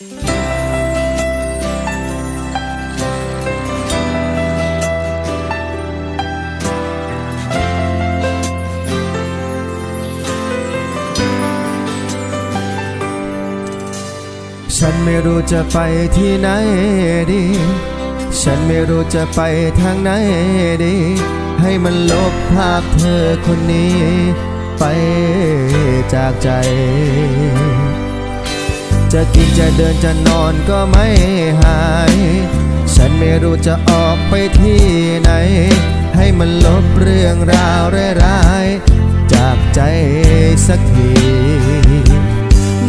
ฉันไม่รู้จะไปที่ไหนดี ฉันไม่รู้จะไปทางไหนดี ให้มันลบภาพเธอคนนี้ ไปจากใจ จะกินจะเดินจะนอนก็ไม่หาย ฉันไม่รู้จะออกไปที่ไหน ให้มันลบเรื่องราวร้ายๆจากใจสักที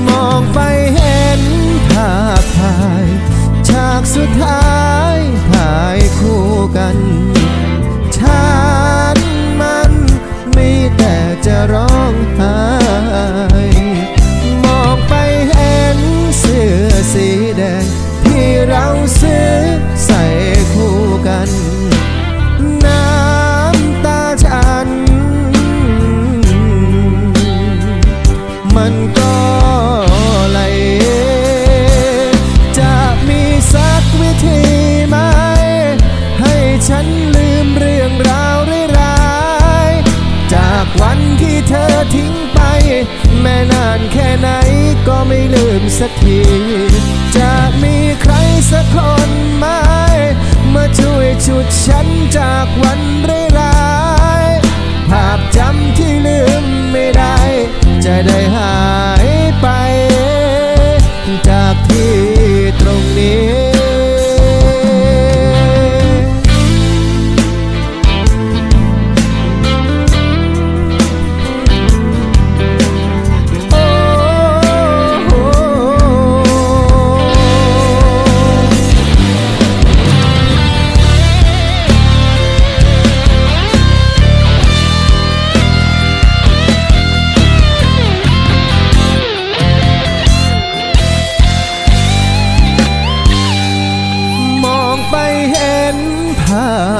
มองไปเห็นภาพถ่าย ไหลจะมีสักวิธีไหม ให้ฉันลืมเรื่องราวร้ายๆจากวันที่เธอทิ้งไป แม้นานแค่ไหนก็ไม่ลืมสักที จะมีใครสักคนไหม มาช่วยฉุดฉันจากวันร้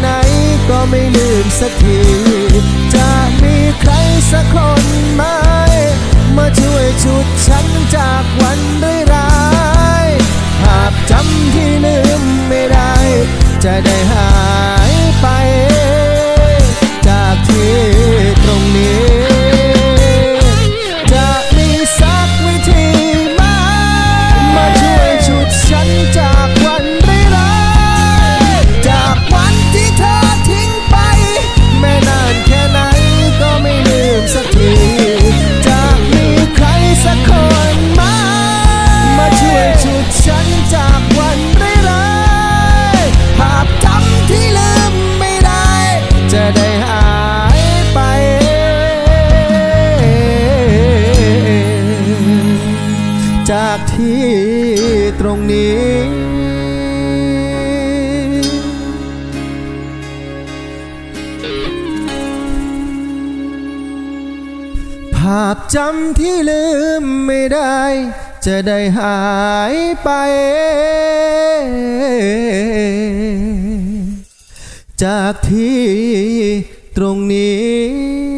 ไหนก็ไม่ลืมสักที จะมีใครสักคนไหม มาช่วยชุดฉันจากวันร้ายภาพจำที่ลืมไม่ได้ จะได้หายไป จากที่ตรงนี้ ภาพจำที่ลืมไม่ได้ จะได้หายไป จากที่ตรงนี้